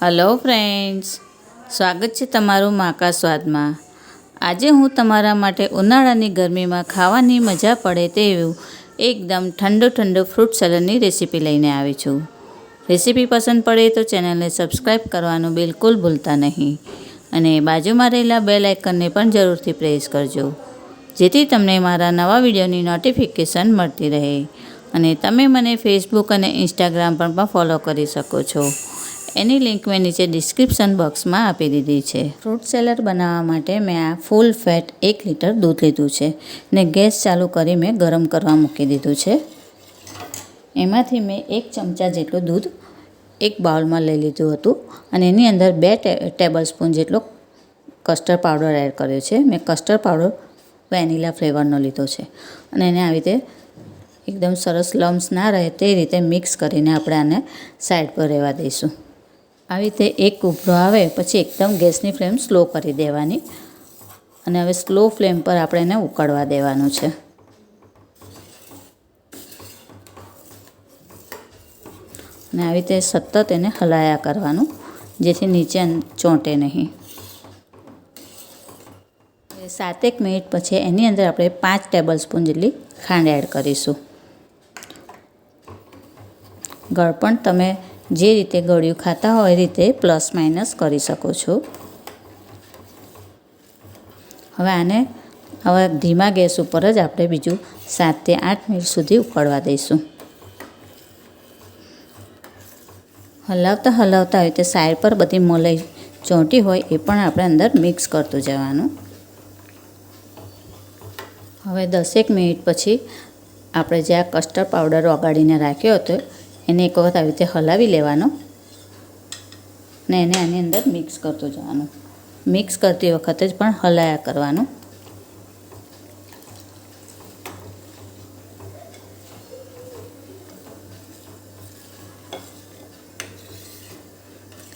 Hello friends, સ્વાગત છે તમારું માકા સ્વાદમાં. આજે હું તમારા માટે ઉનાળાની ગરમીમાં ખાવાની મજા પડે તેવું એકદમ ઠંડો ઠંડો ફ્રૂટ સલાડની રેસીપી લઈને આવી છું. રેસીપી પસંદ પડે તો ચેનલને સબસ્ક્રાઈબ કરવાનું બિલકુલ ભૂલતા નહીં અને બાજુમાં રહેલા બેલ આઇકનને પણ જરૂરથી પ્રેસ કરજો, જેથી તમને મારા નવા વિડીયોની નોટિફિકેશન મળતી રહે અને તમે મને ફેસબુક અને ઇન્સ્ટાગ્રામ પર પણ ફોલો કરી શકો છો. એની લિંક મેં નીચે ડિસ્ક્રિપ્શન બોક્સમાં આપી દીધી છે. ફ્રૂટ સેલડ બનાવવા માટે મેં આ ફૂલ ફેટ એક લીટર દૂધ લીધું છે ને ગેસ ચાલુ કરી મેં ગરમ કરવા મૂકી દીધું છે. એમાંથી મેં એક ચમચા જેટલું દૂધ એક બાઉલમાં લઈ લીધું હતું અને એની અંદર બે ટેબલ સ્પૂન જેટલો કસ્ટર્ડ પાવડર એડ કર્યો છે. મેં કસ્ટર્ડ પાવડર વેનીલા ફ્લેવરનો લીધો છે અને એને આવી રીતે એકદમ સરસ લમ્સ ના રહે તે રીતે મિક્સ કરીને આપણે આને સાઈડ પર રહેવા દઈશું. આવી રીતે એક ઉભરો આવે, પછી એકદમ ગેસની ફ્લેમ સ્લો કરી દેવાની. અને હવે સ્લો ફ્લેમ પર આપણે એને ઉકળવા દેવાનું છે. અને આવી રીતે સતત એને હલાયા કરવાનું, જેથી નીચે ચોંટે નહીં. સાતેક મિનિટ પછી એની અંદર આપણે પાંચ ટેબલ સ્પૂન જેટલી ખાંડ એડ કરીશું. ગળપણ તમે જે રીતે ગળ્યું ખાતા હોય એ રીતે પ્લસ માઇનસ કરી શકો છો. હવે આને હવે ધીમા ગેસ ઉપર જ આપણે બીજું સાતથી આઠ મિનિટ સુધી ઉકળવા દઈશું. હલાવતા હલાવતા હોય તે સાઈડ પર બધી મલાઈ ચોંટી હોય એ પણ આપણે અંદર મિક્સ કરતું જવાનું. હવે દસેક મિનિટ પછી આપણે જે આ કસ્ટર્ડ પાવડર ઓગાળીને રાખ્યો હતો એને એક વખત આવી રીતે હલાવી લેવાનો ને એને આની અંદર મિક્સ કરતું જવાનું. મિક્સ કરતી વખતે જ પણ હલાયા કરવાનું.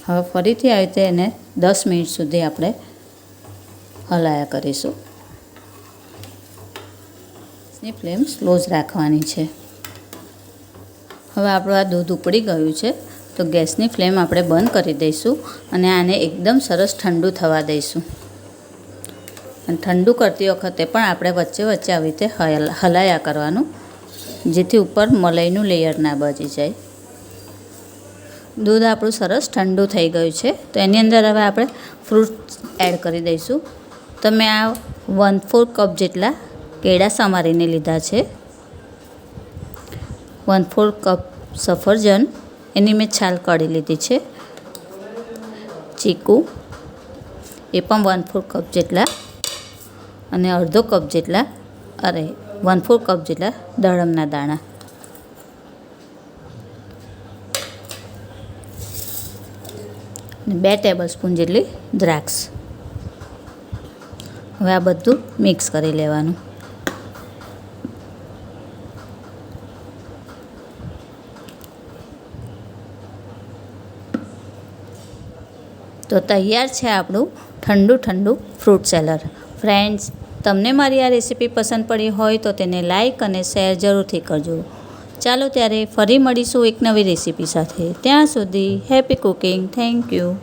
હવે ફરીથી આવી રીતે એને દસ મિનિટ સુધી આપણે હલાયા કરીશું. ની ફ્લેમ સ્લો જ રાખવાની છે. હવે આપણું આ દૂધ ઉપડી ગયું છે, તો ગેસની ફ્લેમ આપણે બંધ કરી દઈશું અને આને એકદમ સરસ ઠંડુ થવા દઈશું. અને ઠંડુ કરતી વખતે પણ આપણે વચ્ચે વચ્ચે આવી રીતે હલાયા કરવાનું, જેથી ઉપર મલાઈનું લેયર ના બચી જાય. દૂધ આપણું સરસ ઠંડુ થઈ ગયું છે, તો એની અંદર હવે આપણે ફ્રૂટ એડ કરી દઈશું. તો મેં આ વન ફોર કપ જેટલા કેળા સમારીને લીધા છે. વન ફોર કપ સફરજન, એની મેં છાલ કાઢી લીધી છે. ચીકુ, એ પણ વન ફોર કપ જેટલા. અને અડધો કપ જેટલા, અરે વન ફોર કપ જેટલા દાડમના દાણા. બે ટેબલ સ્પૂન જેટલી દ્રાક્ષ. હવે આ બધું મિક્સ કરી લેવાનું. તો તૈયાર છે આપણું ઠંડુ ઠંડુ ફ્રૂટ સેલર. ફ્રેન્ડ્સ, તમને મારી આ રેસીપી પસંદ પડી હોય તો તેને લાઇક અને શેર જરૂરથી કરજો. ચાલો ત્યારે ફરી મળીશું એક નવી રેસીપી સાથે. ત્યાં સુધી હેપી કુકિંગ. Thank you.